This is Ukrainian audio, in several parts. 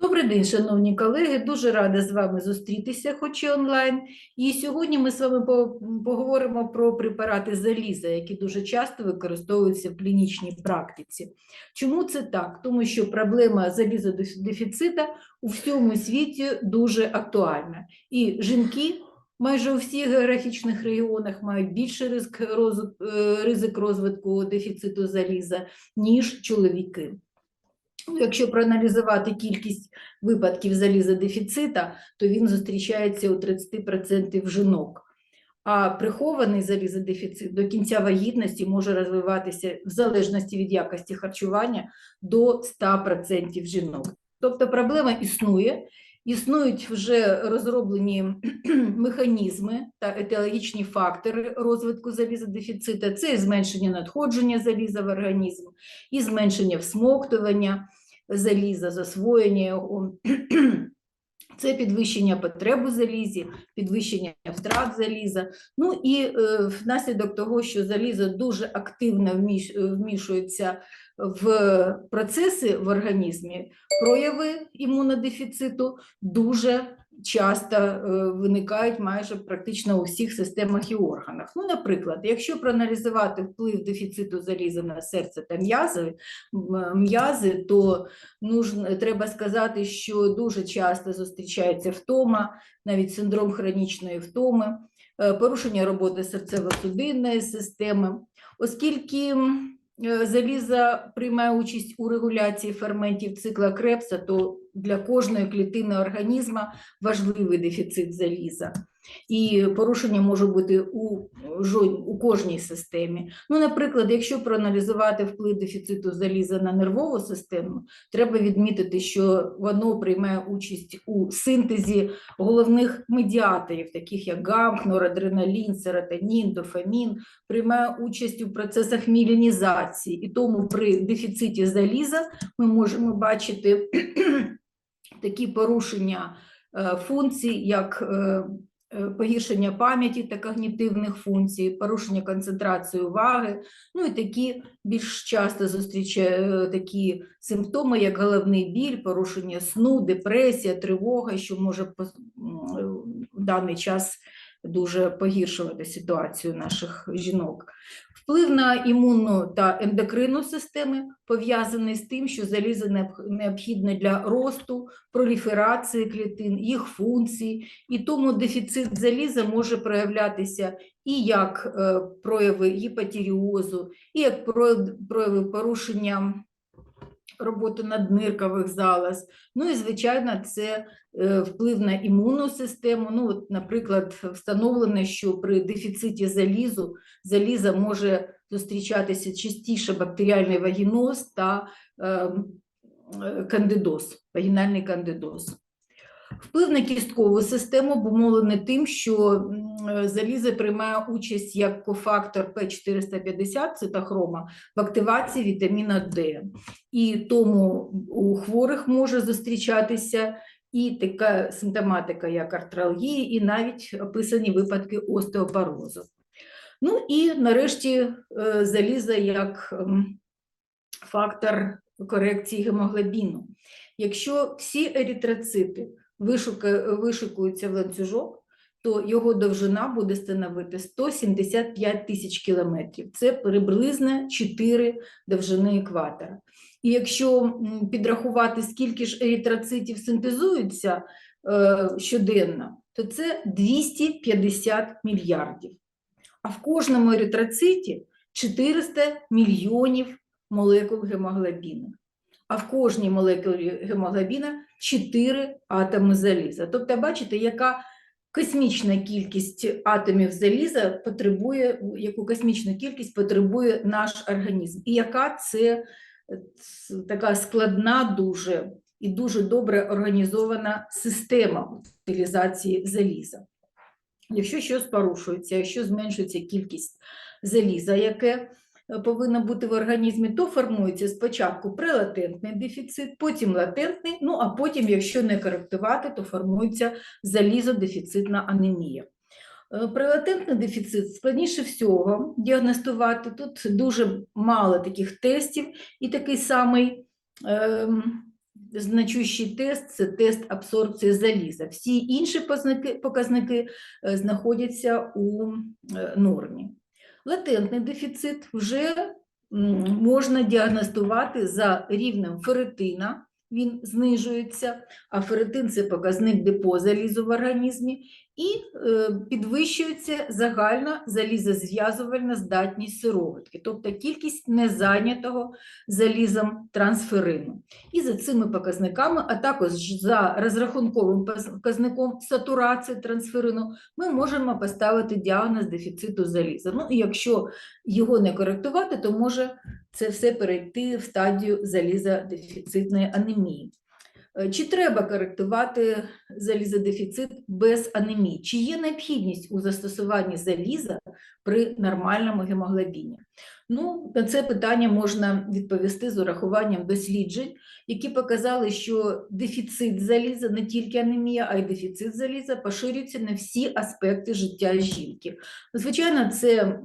Добрий день, шановні колеги. Дуже рада з вами зустрітися, хоч і онлайн. І сьогодні ми з вами поговоримо про препарати заліза, які дуже часто використовуються в клінічній практиці. Чому це так? Тому що проблема залізодефіцита у всьому світі дуже актуальна. І жінки майже у всіх географічних регіонах мають більший ризик, е, розвитку дефіциту заліза, ніж чоловіки. Ну, Якщо проаналізувати кількість випадків залізодефіцита, то він зустрічається у 30% жінок. А прихований залізодефіцит до кінця вагітності може розвиватися в залежності від якості харчування до 100% жінок. Тобто проблема існує, існують вже розроблені механізми та етіологічні фактори розвитку залізодефіцита. Це і зменшення надходження заліза в організм, і зменшення всмоктування заліза, засвоєння його. Це підвищення потреб у залізі, підвищення втрат заліза. Ну і е, внаслідок того, що залізо дуже активно вмішується в процеси в організмі, прояви імунодефіциту дуже часто е, виникають майже практично у всіх системах і органах. Ну, наприклад, якщо проаналізувати вплив дефіциту заліза на серце та м'язи, м'язи, то нужно, треба сказати, що дуже часто зустрічається втома, навіть синдром хронічної втоми, е, порушення роботи серцево-судинної системи, оскільки е, заліза приймає участь у регуляції ферментів цикла Крепса, то для кожної клітини організму важливий дефіцит заліза. І порушення може бути у, у кожній системі. Ну, наприклад, якщо проаналізувати вплив дефіциту заліза на нервову систему, треба відмітити, що воно приймає участь у синтезі головних медіаторів, таких як гамк, норадреналін, серотонін, дофамін, приймає участь у процесах мілінізації. І тому при дефіциті заліза ми можемо бачити такі порушення е, функцій, як е, погіршення пам'яті та когнітивних функцій, порушення концентрації уваги, ну і такі більш часто зустрічаю такі симптоми, як головний біль, порушення сну, депресія, тривога, що може пос- в даний час дуже погіршувати ситуацію наших жінок. Вплив на імунну та ендокринну системи пов'язаний з тим, що залізо необхідне для росту, проліферації клітин, їх функцій, і тому дефіцит заліза може проявлятися і як е, прояви гіпотіріозу, і як прояв- прояви порушення роботи надниркових залоз. Ну і, звичайно, це е, вплив на імунну систему. Ну, от, наприклад, встановлено, що при дефіциті залізу заліза може зустрічатися частіше бактеріальний вагіноз та е, е, кандидоз, вагінальний кандидоз. Вплив на кісткову систему обумовлений тим, що е, залізо приймає участь як кофактор П450 цитохрома в активації вітаміна Д. І тому у хворих може зустрічатися і така симптоматика, як артралгії, і навіть описані випадки остеопорозу. Ну і нарешті е, залізо як фактор корекції гемоглобіну. Якщо всі еритроцити вишикуються в ланцюжок, то його довжина буде становити 175 тисяч кілометрів. Це приблизно 4 довжини екватора. І якщо підрахувати, скільки ж еритроцитів синтезуються е, щоденно, то це 250 мільярдів. А в кожному еритроциті 400 мільйонів молекул гемоглобіну. А в кожній молекулі гемоглобіна 4 атоми заліза. Тобто, бачите, яка космічна кількість атомів заліза потребує, яку космічну кількість потребує наш організм. І яка це е, така складна дуже і дуже добре організована система утилізації заліза. Якщо щось порушується, якщо зменшується кількість заліза, яке е, повинно бути в організмі, то формується спочатку прелатентний дефіцит, потім латентний, ну а потім, якщо не коректувати, то формується залізодефіцитна анемія. Е, Прелатентний дефіцит складніше всього діагностувати. Тут дуже мало таких тестів, і такий самий ем, значущий тест це тест абсорбції заліза. Всі інші познаки- показники е, знаходяться у е, нормі. Латентний дефіцит вже можна діагностувати за рівнем ферритина, він знижується, а ферритин – це показник депо залізу в організмі, і е, підвищується загальна залізозв'язувальна здатність сироватки, тобто кількість незайнятого залізом трансферину. І за цими показниками, а також за розрахунковим показником сатурації трансферину, ми можемо поставити діагноз дефіциту заліза. Ну і якщо його не коректувати, то може це все перейти в стадію залізодефіцитної анемії. Е, Чи треба коректувати залізодефіцит без анемії? Чи є необхідність у застосуванні заліза при нормальному гемоглобіні? Ну, на це питання можна відповісти з урахуванням досліджень, які показали, що дефіцит заліза, не тільки анемія, а й дефіцит заліза поширюється на всі аспекти життя жінки. Звичайно, це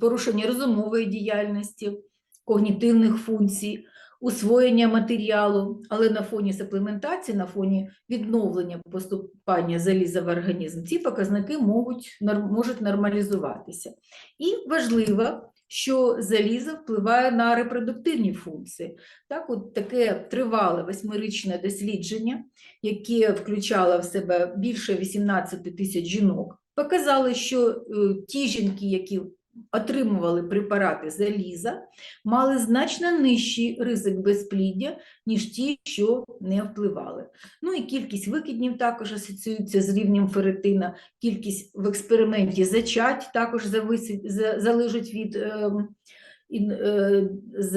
порушення розумової діяльності, когнітивних функцій, усвоєння матеріалу, але на фоні саплементації, на фоні відновлення поступання заліза в організм, ці показники можуть, можуть нормалізуватися. І важливо, що залізо впливає на репродуктивні функції. Так, от таке тривале восьмирічне дослідження, яке включало в себе більше 18 тисяч жінок, показало, що е, ті жінки, які отримували препарати заліза, мали значно нижчий ризик безпліддя, ніж ті, що не впливали. Ну і кількість викиднів також асоціюється з рівнем ферритина, кількість в експерименті зачать також залежить від ем, е,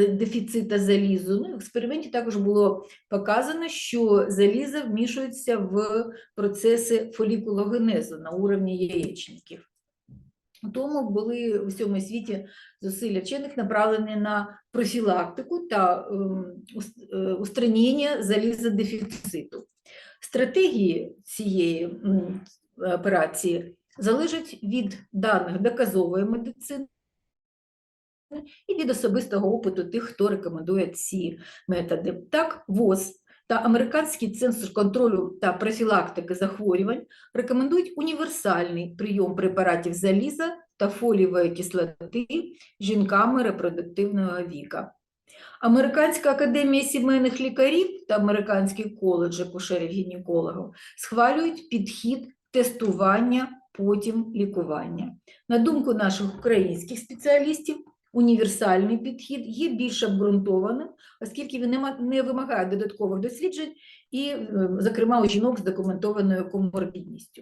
дефіцита залізу. Ну, в експерименті також було показано, що залізо вмішується в процеси фолікулогенезу на уровні яєчників. Тому були у всьому світі зусилля вчених направлені на профілактику та ем, е, устранення залізодефіциту. Стратегії цієї операції залежать від даних доказової медицини і від особистого опиту тих, хто рекомендує ці методи. Так, ВОЗ та Американський центр контролю та профілактики захворювань рекомендують універсальний прийом препаратів заліза та фолієвої кислоти жінками репродуктивного віка. Американська академія сімейних лікарів та Американський коледж акушерів-гінекологів схвалюють підхід тестування, потім лікування. На думку наших українських спеціалістів, універсальний підхід є більш обґрунтованим, оскільки він не вимагає додаткових досліджень і, е, зокрема, у жінок з документованою коморбідністю.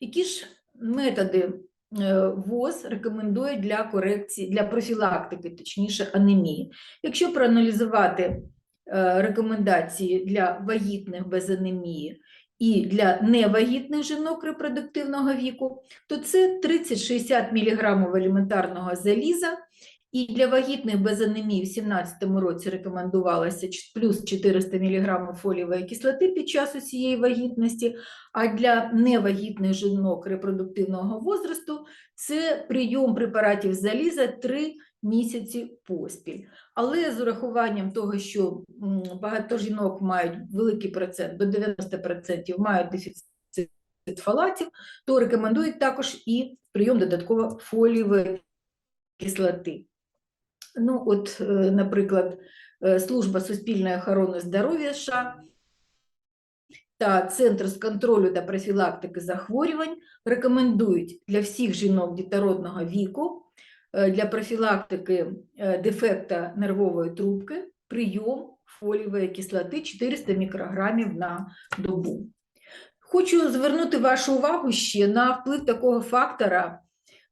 Які ж методи е, ВОЗ рекомендує для корекції, для профілактики, точніше, анемії? Якщо проаналізувати е, рекомендації для вагітних без анемії і для невагітних жінок репродуктивного віку, то це 30-60 мг елементарного заліза, і для вагітних без анемії в 2017 році рекомендувалося плюс 400 мг фолієвої кислоти під час усієї вагітності, а для невагітних жінок репродуктивного возрасту це прийом препаратів заліза 3 місяці поспіль. Але з урахуванням того, що багато жінок мають великий процент, до 90% мають дефіцит фолатів, то рекомендують також і прийом додатково фолієвої кислоти. Ну, от, е, наприклад, е, Служба суспільної охорони здоров'я США та Центр з контролю та профілактики захворювань рекомендують для всіх жінок дітородного віку е, для профілактики дефекта нервової трубки прийом фолієвої кислоти 400 мікрограмів на добу. Хочу звернути вашу увагу ще на вплив такого фактора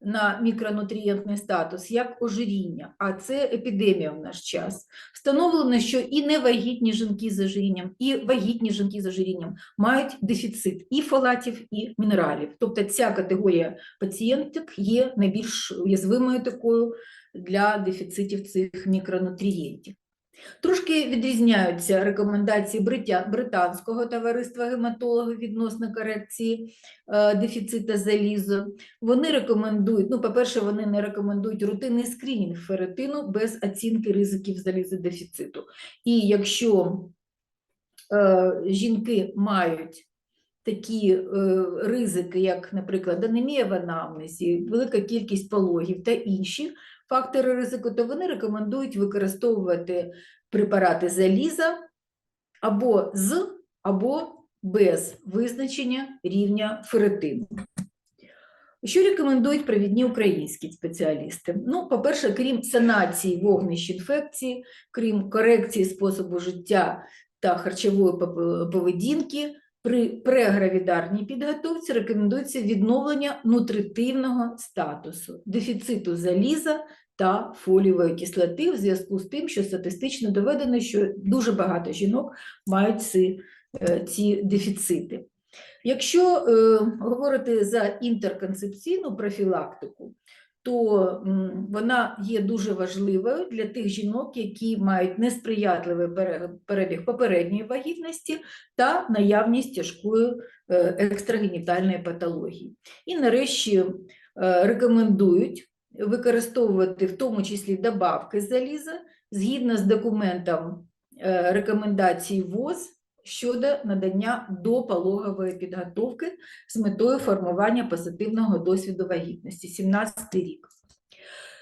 на мікронутрієнтний статус, як ожиріння, а це епідемія в наш час. Встановлено, що і невагітні жінки з ожирінням, і вагітні жінки з ожирінням мають дефіцит і фолатів, і мінералів. Тобто ця категорія пацієнток є найбільш уязвимою такою для дефіцитів цих мікронутрієнтів. Трошки відрізняються рекомендації британського товариства гематологів відносно корекції е, дефіцита залізу. Вони рекомендують, ну, по-перше, вони не рекомендують рутинний скринінг ферритину без оцінки ризиків залізодефіциту. І якщо е, жінки мають такі е, ризики, як, наприклад, анемія в анамнезі, велика кількість пологів та інші фактори ризику, то вони рекомендують використовувати препарати заліза або з, або без визначення рівня ферритину. Що рекомендують провідні українські спеціалісти? Ну, по-перше, крім санації вогнищ інфекції, крім корекції способу життя та харчової поведінки, при прегравідарній підготовці рекомендується відновлення нутритивного статусу, дефіциту заліза та фолієвої кислоти в зв'язку з тим, що статистично доведено, що дуже багато жінок мають ці, е, ці дефіцити. Якщо е, говорити за інтерконцепційну профілактику, то вона є дуже важливою для тих жінок, які мають несприятливий перебіг попередньої вагітності та наявність тяжкої е, екстрагенітальної патології. І нарешті е, рекомендують використовувати в тому числі добавки заліза згідно з документом е, рекомендацій ВОЗ щодо надання допологової підготовки з метою формування позитивного досвіду вагітності 17 рік.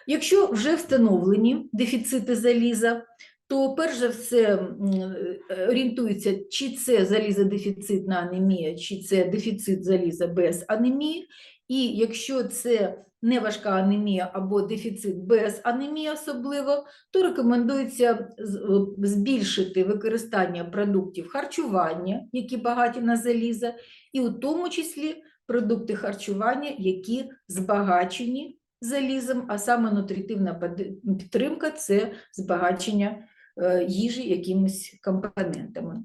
Якщо вже встановлені дефіцити заліза, то перш за все е, чи це залізодефіцитна анемія, чи це дефіцит заліза без анемії. І якщо це не важка анемія або дефіцит без анемії особливо, то рекомендується е, збільшити використання продуктів харчування, які багаті на залізо, і у тому числі продукти харчування, які збагачені залізом, а саме нутритивна підтримка це збагачення е, їжі якимись компонентами.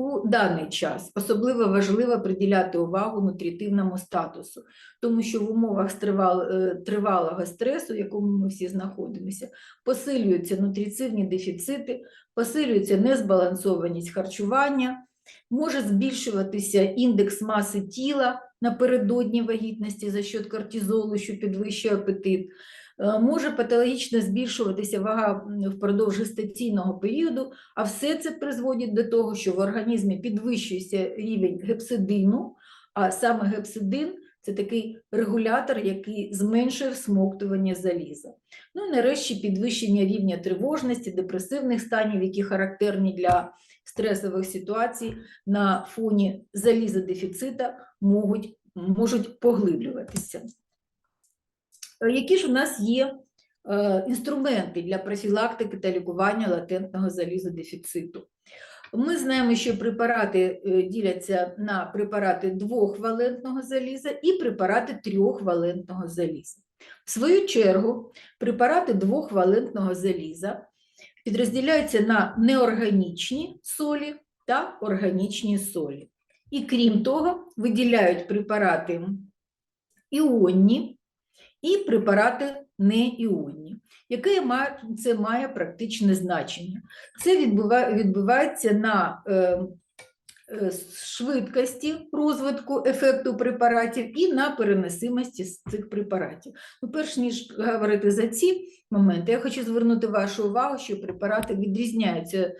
У даний час особливо важливо приділяти увагу нутритивному статусу, тому що в умовах е, тривалого стресу, в якому ми всі знаходимося, посилюються нутрицивні дефіцити, посилюється незбалансованість харчування, може збільшуватися індекс маси тіла напередодні вагітності за счет кортизолу, що підвищує апетит. Е, Може патологічно збільшуватися вага впродовж гестаційного періоду, а все це призводить до того, що в організмі підвищується рівень гепсидину, а саме гепсидин це такий регулятор, який зменшує всмоктування заліза. Ну і нарешті підвищення рівня тривожності, депресивних станів, які характерні для стресових ситуацій на фоні залізодефіцита можуть, можуть поглиблюватися. Е, Які ж у нас є е, інструменти для профілактики та лікування латентного залізодефіциту? Ми знаємо, що препарати е, діляться на препарати двохвалентного заліза і препарати трьохвалентного заліза. В свою чергу, препарати двохвалентного заліза підрозділяються на неорганічні солі та органічні солі. І крім того, виділяють препарати іонні і препарати неіонні. Яке це має практичне значення? Це відбува- відбувається на е, е, швидкості розвитку ефекту препаратів і на переносимості з цих препаратів. Ну, перш ніж говорити за ці моменти, я хочу звернути вашу увагу, що препарати відрізняються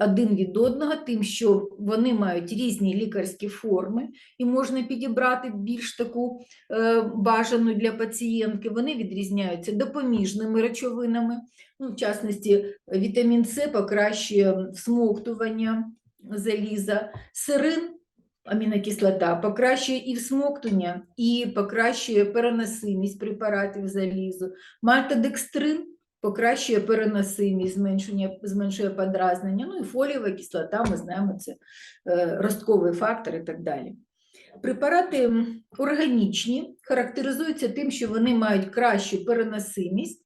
один від одного, тим, що вони мають різні лікарські форми, і можна підібрати більш таку е, бажану для пацієнтки. Вони відрізняються допоміжними речовинами, ну, в частності, вітамін С покращує всмоктування заліза, сирин, амінокислота, покращує і всмоктування, і покращує переносимість препаратів залізу. Мальтодекстрин покращує переносимість, зменшення, зменшує подразнення, ну і фолієва кислота, ми знаємо, це е, ростковий фактор і так далі. Препарати органічні характеризуються тим, що вони мають кращу переносимість.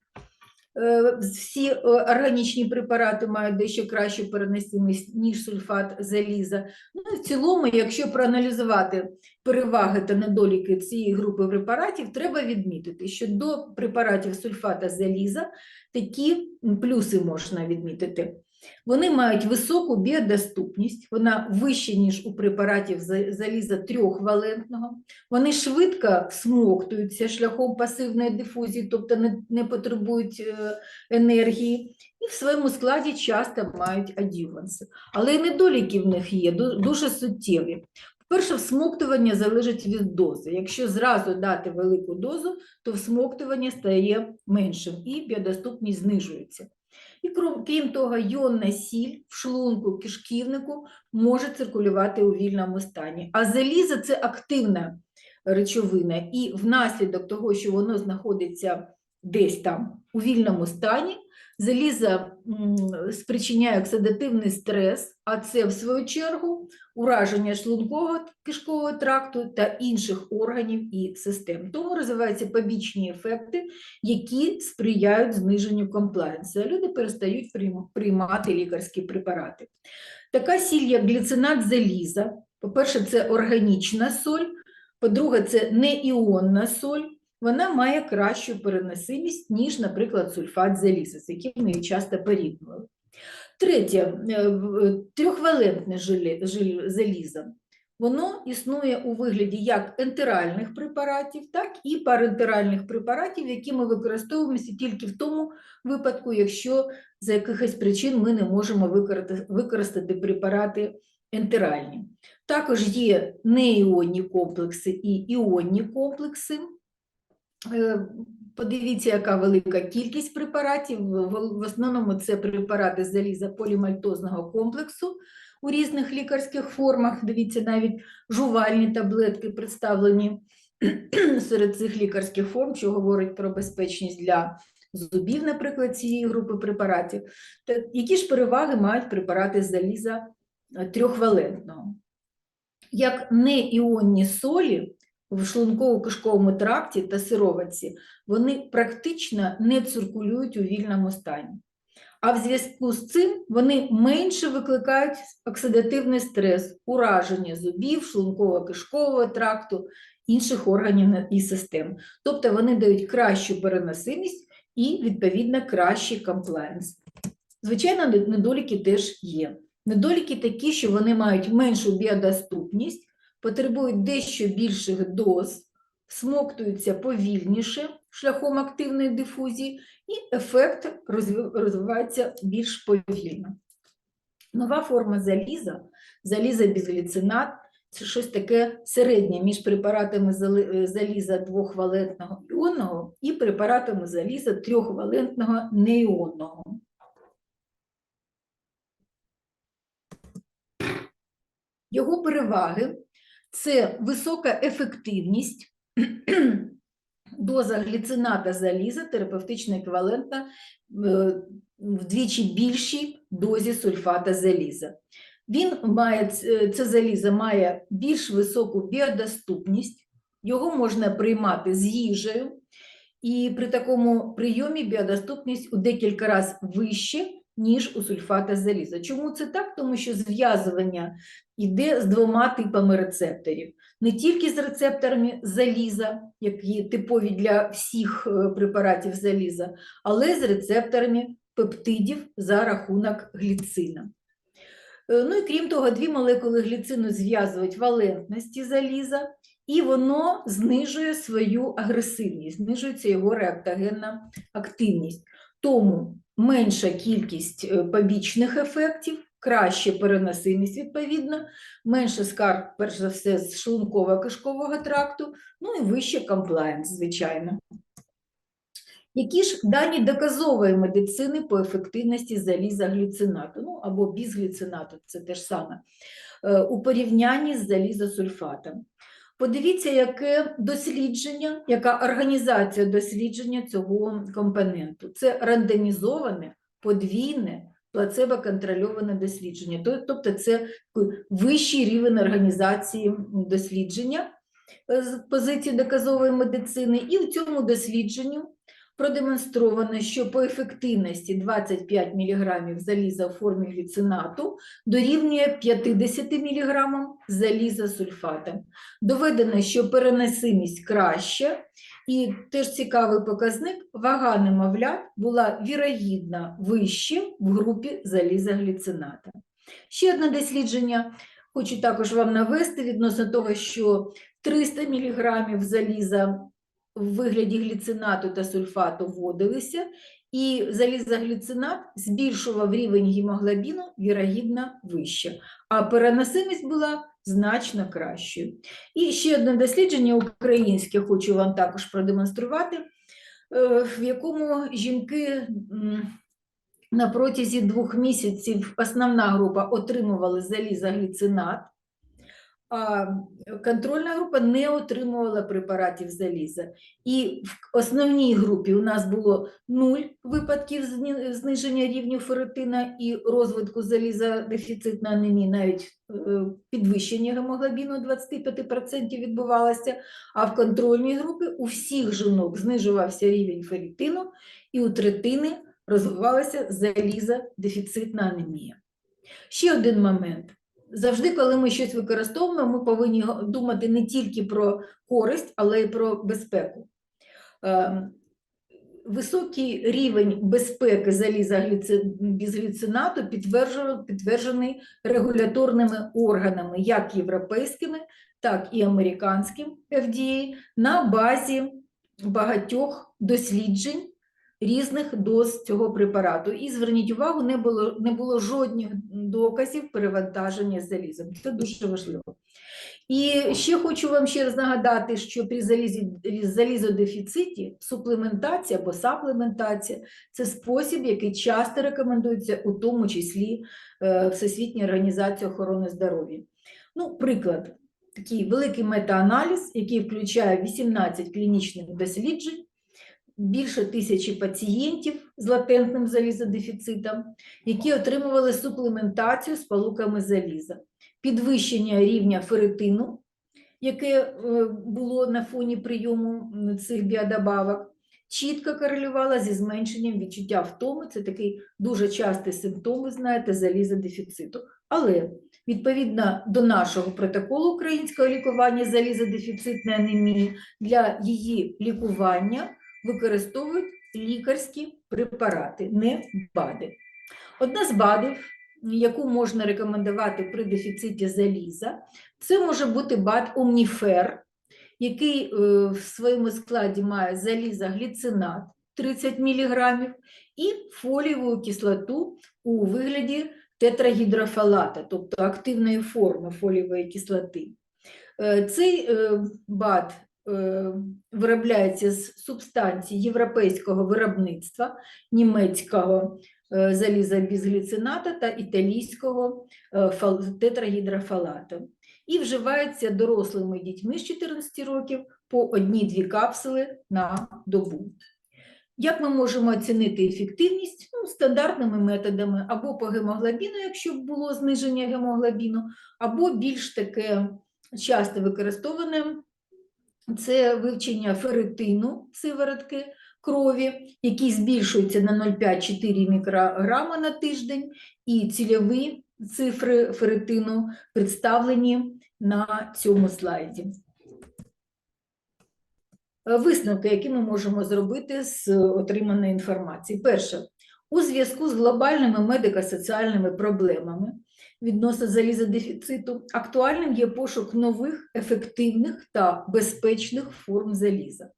Е, Всі е, органічні препарати мають дещо кращу переносимість, ніж сульфат заліза. Ну, в цілому, якщо проаналізувати переваги та недоліки цієї групи препаратів, треба відмітити, що до препаратів сульфата заліза такі плюси можна відмітити. Вони мають високу біодоступність, вона вища, ніж у препаратів за- заліза трьохвалентного. Вони швидко всмоктуються шляхом пасивної дифузії, тобто не, не потребують е, енергії. і в своєму складі часто мають адюванси. Але і недоліки в них є дуже суттєві. Перше, всмоктування залежить від дози. Якщо зразу дати велику дозу, то всмоктування стає меншим і біодоступність знижується. І крім, крім того, йонна сіль в шлунку, кишківнику може циркулювати у вільному стані. А залізо це активна речовина, і внаслідок того, що воно знаходиться десь там у вільному стані, залізо м, спричиняє оксидативний стрес, а це, в свою чергу, ураження шлункового кишкового тракту та інших органів і систем. Тому розвиваються побічні ефекти, які сприяють зниженню комплаєнсу. Люди перестають приймати лікарські препарати. Така сіль, як гліцинат заліза, по-перше, це органічна соль, по-друге, це неіонна соль. Вона має кращу переносимість, ніж, наприклад, сульфат заліза, з яким ми її часто порівнювали. Третє, е, трьохвалентне залізо. Воно існує у вигляді як ентеральних препаратів, так і парентеральних препаратів, які ми використовуємося тільки в тому випадку, якщо за якихось причин ми не можемо використати препарати ентеральні. Також є неіонні комплекси і іонні комплекси. Е, Подивіться, яка велика кількість препаратів. В основному це препарати заліза полімальтозного комплексу у різних лікарських формах. Дивіться, навіть жувальні таблетки представлені серед цих лікарських форм, що говорить про безпечність для зубів, наприклад, цієї групи препаратів. Та які ж переваги мають препарати заліза е, трьохвалентного? Як неіонні солі в шлунково-кишковому тракті та сироватці, вони практично не циркулюють у вільному стані. А в зв'язку з цим вони менше викликають оксидативний стрес, ураження зубів, шлунково-кишкового тракту, інших органів і систем. Тобто вони дають кращу переносимість і, відповідно, кращий комплаєнс. Звичайно, недоліки теж є. Недоліки такі, що вони мають меншу біодоступність, потребують дещо більших доз, всмоктуються повільніше шляхом активної дифузії, і ефект розвивається більш повільно. Нова форма заліза, заліза залізобізгліцинат, це щось таке середнє між препаратами е, заліза двохвалентного іонного і препаратами заліза трьохвалентного неіонного. Його переваги це висока ефективність, доза гліцината заліза терапевтично еквівалентна е, вдвічі більшій дозі сульфата заліза. Він має це залізо має більш високу біодоступність, його можна приймати з їжею, і при такому прийомі біодоступність у декілька разів вище, ніж у сульфата заліза. Чому це так? Тому що зв'язування йде з двома типами рецепторів. Не тільки з рецепторами заліза, які типові для всіх е, препаратів заліза, але з рецепторами пептидів за рахунок гліцина. Е, Ну і крім того, дві молекули гліцину зв'язують валентності заліза, і воно знижує свою агресивність, знижується його реактогенна активність. Тому менша кількість е, побічних ефектів, краще переносимість відповідно, менше скарг, перш за все, з шлунково-кишкового тракту, ну і вище комплаєнс, звичайно. Які ж дані доказової медицини по ефективності заліза гліцинату, ну або бізгліцинату, це те ж саме, е, у порівнянні з залізосульфатом? Подивіться, яке дослідження, яка організація дослідження цього компоненту. Це рандомізоване, подвійне, плацебо-контрольоване дослідження. То- Тобто це вищий рівень організації дослідження е, з позиції доказової медицини. І в цьому дослідженню продемонстровано, що по ефективності 25 мг заліза у формі гліцинату дорівнює 50 мг заліза сульфата. Доведено, що переносимість краща, і теж цікавий показник, вага немовлят була вірогідно вище в групі залізогліцината. Ще одне дослідження хочу також вам навести відносно того, що 300 мг заліза в вигляді гліцинату та сульфату вводилися, і залізогліцинат збільшував рівень гемоглобіну, вірогідно, вище, а переносимість була значно кращою. І ще одне дослідження українське хочу вам також продемонструвати, е, в якому жінки на протязі двох місяців основна група отримувала залізогліцинат, контрольна група не отримувала препаратів заліза. І в основній групі у нас було 0 випадків зниження рівню ферритина і розвитку залізодефіцитної анемії, навіть е, підвищення гемоглобіну 25% відбувалося, а в контрольній групі у всіх жінок знижувався рівень ферритину і у третини розвивалася залізодефіцитна анемія. Ще один момент. Завжди, коли ми щось використовуємо, ми повинні думати не тільки про користь, але й про безпеку. Ем, Високий рівень безпеки залізогліцинату підтверджено- підтверджений регуляторними органами, як європейськими, так і американським FDA, на базі багатьох досліджень різних доз цього препарату. І зверніть увагу, не було, не було жодних доказів перевантаження залізом. Це дуже важливо. І ще хочу вам ще раз нагадати, що при залізі, залізодефіциті суплементація або саплементація це спосіб, який часто рекомендується, у тому числі е, Всесвітньої організації охорони здоров'я. Ну, приклад, такий великий метааналіз, який включає 18 клінічних досліджень, більше тисячі пацієнтів з латентним залізодефіцитом, які отримували суплементацію з палуками заліза, підвищення рівня ферритину, яке е, було на фоні прийому цих біодобавок, чітко корелювала зі зменшенням відчуття втоми. Це такий дуже частий симптом, ви знаєте, залізодефіциту. Але відповідно до нашого протоколу українського лікування залізодефіцитної анемії, для її лікування використовують лікарські препарати, не БАДи. Одна з БАДів, яку можна рекомендувати при дефіциті заліза, це може бути БАД Омніфер, який е, в своєму складі має залізогліцинат 30 мг і фолієву кислоту у вигляді тетрагідрофалата, тобто активної форми фолієвої кислоти. Е, Цей е, БАД виробляється з субстанцій європейського виробництва, німецького е, залізобізгліцината та італійського е, тетрагідрофалату і вживається дорослими дітьми з 14 років по одній-дві капсули на добу. Як ми можемо оцінити ефективність? Ну, стандартними методами або по гемоглобіну, якщо було зниження гемоглобіну, або більш таке часто використоване це вивчення ферритину сиворотки крові, який збільшується на 0,5-4 мікрограма на тиждень, і цільові цифри ферритину представлені на цьому слайді. Е, Висновки, які ми можемо зробити з отриманої інформації. Перше, у зв'язку з глобальними медико-соціальними проблемами відносно залізодефіциту, актуальним є пошук нових, ефективних та безпечних форм заліза.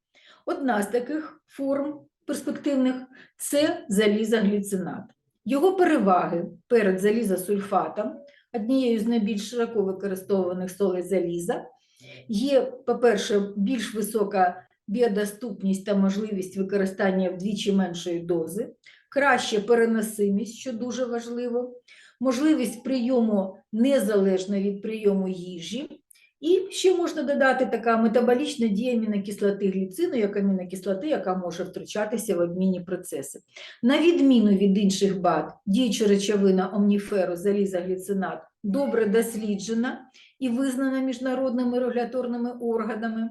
Одна з таких форм перспективних це залізогліцинат. Його переваги перед залізосульфатом, однією з найбільш широко використовуваних солей заліза, є, по-перше, більш висока біодоступність та можливість використання вдвічі меншої дози, краща переносимість, що дуже важливо, можливість прийому незалежно від прийому їжі. І ще можна додати така метаболічна дія амінокислоти гліцину, як амінокислоти, яка може втручатися в обмінні процеси. На відміну від інших БАД, діюча речовина омніферу, залізогліцинат добре досліджена і визнана міжнародними регуляторними органами.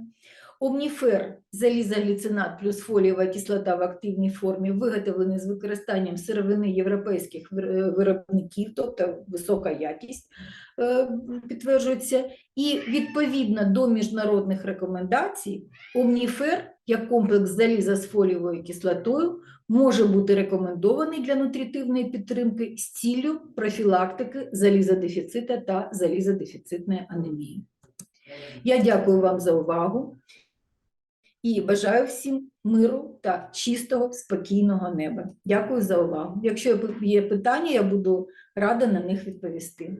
Омніфер залізогліцинат плюс фолієва кислота в активній формі виготовлений з використанням сировини європейських виробників, тобто висока якість е, підтверджується. І відповідно до міжнародних рекомендацій, омніфер як комплекс заліза з фолієвою кислотою може бути рекомендований для нутритивної підтримки з ціллю профілактики залізодефіцита та залізодефіцитної анемії. Я дякую вам за увагу. І бажаю всім миру та чистого, спокійного неба. Дякую за увагу. Якщо є питання, я буду рада на них відповісти.